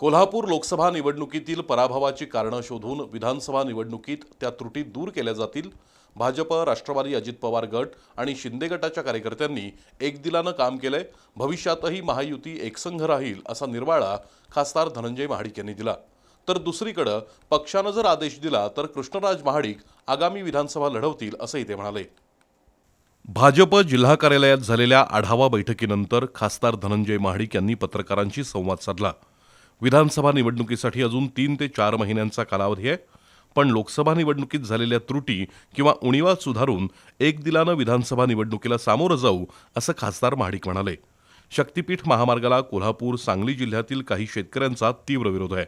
कोल्हापूर लोकसभा निवडणुकीतील पराभवाची कारणं शोधून विधानसभा निवडणुकीत त्या त्रुटी दूर केल्या जातील. भाजप राष्ट्रवादी अजित पवार गट आणि शिंदे गटाच्या कार्यकर्त्यांनी एकदिलानं काम केलंय. भविष्यातही महायुती एकसंघ राहील असा निर्वाळा खासदार धनंजय महाडिक यांनी दिला. तर दुसरीकडं पक्षानं जर आदेश दिला तर कृष्णराज महाडिक आगामी विधानसभा लढवतील असंही ते म्हणाले. भाजप जिल्हा कार्यालयात झालेल्या आढावा बैठकीनंतर खासदार धनंजय महाडिक यांनी पत्रकारांशी संवाद साधला. विधानसभा निवडणुकीसाठी अजून तीन ते चार महिन्यांचा कालावधी आहे. पण लोकसभा निवडणुकीत झालेल्या त्रुटी किंवा उणीवा सुधारून एक दिलानं विधानसभा निवडणुकीला सामोरं जाऊ असं खासदार महाडिक म्हणाले. शक्तीपीठ महामार्गाला कोल्हापूर सांगली जिल्ह्यातील काही शेतकऱ्यांचा तीव्र विरोध आहे.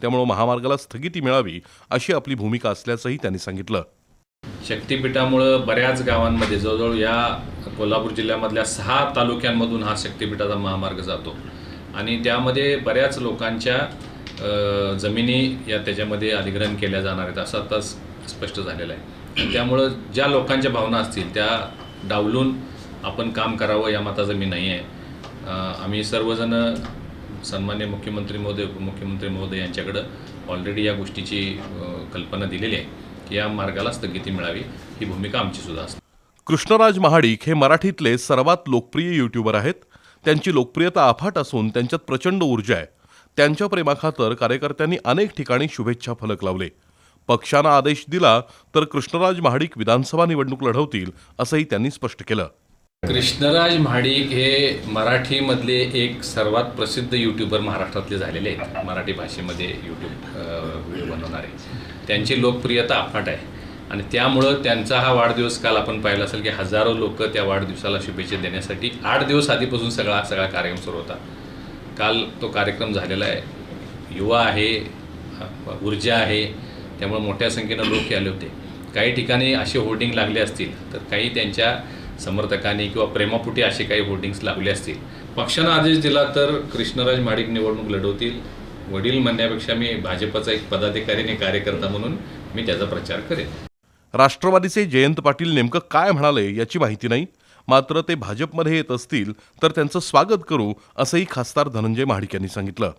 त्यामुळे महामार्गाला स्थगिती मिळावी अशी आपली भूमिका असल्याचंही त्यांनी सांगितलं. शक्तिपीठामुळं बऱ्याच गावांमध्ये जवळजवळ या कोल्हापूर जिल्ह्यामधल्या सहा तालुक्यांमधून हा शक्तिपीठाचा महामार्ग जातो. आणि त्यामध्ये बऱ्याच लोकांच्या जमिनी या त्याच्यामध्ये अधिग्रहण केल्या जाणार आहेत असं आता स्पष्ट झालेलं आहे. त्यामुळं ज्या लोकांच्या भावना असतील त्या डावलून आपण काम करावं या मताचं मी नाही आहे. आम्ही सर्वजण सन्मान्य मुख्यमंत्री महोदय उपमुख्यमंत्री महोदय यांच्याकडं ऑलरेडी या गोष्टीची कल्पना दिलेली आहे की या मार्गाला स्थगिती मिळावी ही भूमिका आमची सुद्धा असते. कृष्णराज महाडिक हे मराठीतले सर्वात लोकप्रिय युट्यूबर आहेत. त्यांची लोकप्रियता अफाट असून त्यांच्यात प्रचंड ऊर्जा आहे. त्यांच्या प्रेमाखातर कार्यकर्त्यांनी अनेक ठिकाणी शुभेच्छा फलक लावले. पक्षानं आदेश दिला तर कृष्णराज महाडिक विधानसभा निवडणूक लढवतील असंही त्यांनी स्पष्ट केलं. कृष्णराज महाडिक हे मराठीमधले एक सर्वात प्रसिद्ध यूट्यूबर महाराष्ट्रातले झालेले आहेत. मराठी भाषेमध्ये यूट्यूब व्हिडिओ बनवणारे. त्यांची लोकप्रियता अफाट आहे. आणि त्यामुळं त्यांचा हा वाढदिवस काल आपण पाहिला असेल की हजारो लोक त्या वाढदिवसाला शुभेच्छा देण्यासाठी आठ दिवस आधीपासून सगळा सगळा कार्यक्रम सुरू होता. काल तो कार्यक्रम झालेला आहे. युवा आहे ऊर्जा आहे त्यामुळे मोठ्या संख्येनं लोक आले होते. काही ठिकाणी असे होर्डिंग लागले असतील तर काही त्यांच्या समर्थकांनी किंवा प्रेमापुटी असे काही होर्डिंग्स लागले असतील. पक्षानं आदेश दिला तर कृष्णराज माडिक निवडणूक लढवतील. वडील म्हणण्यापेक्षा मी भाजपचा एक पदाधिकारी आणि कार्यकर्ता म्हणून मी त्याचा प्रचार करेन. राष्ट्रवादीचे जयंत पाटील नेमकं काय म्हणाले याची माहिती नाही. मात्र ते भाजपमध्ये येत असतील तर त्यांचं स्वागत करू असंही खासदार धनंजय महाडिक यांनी सांगितलं.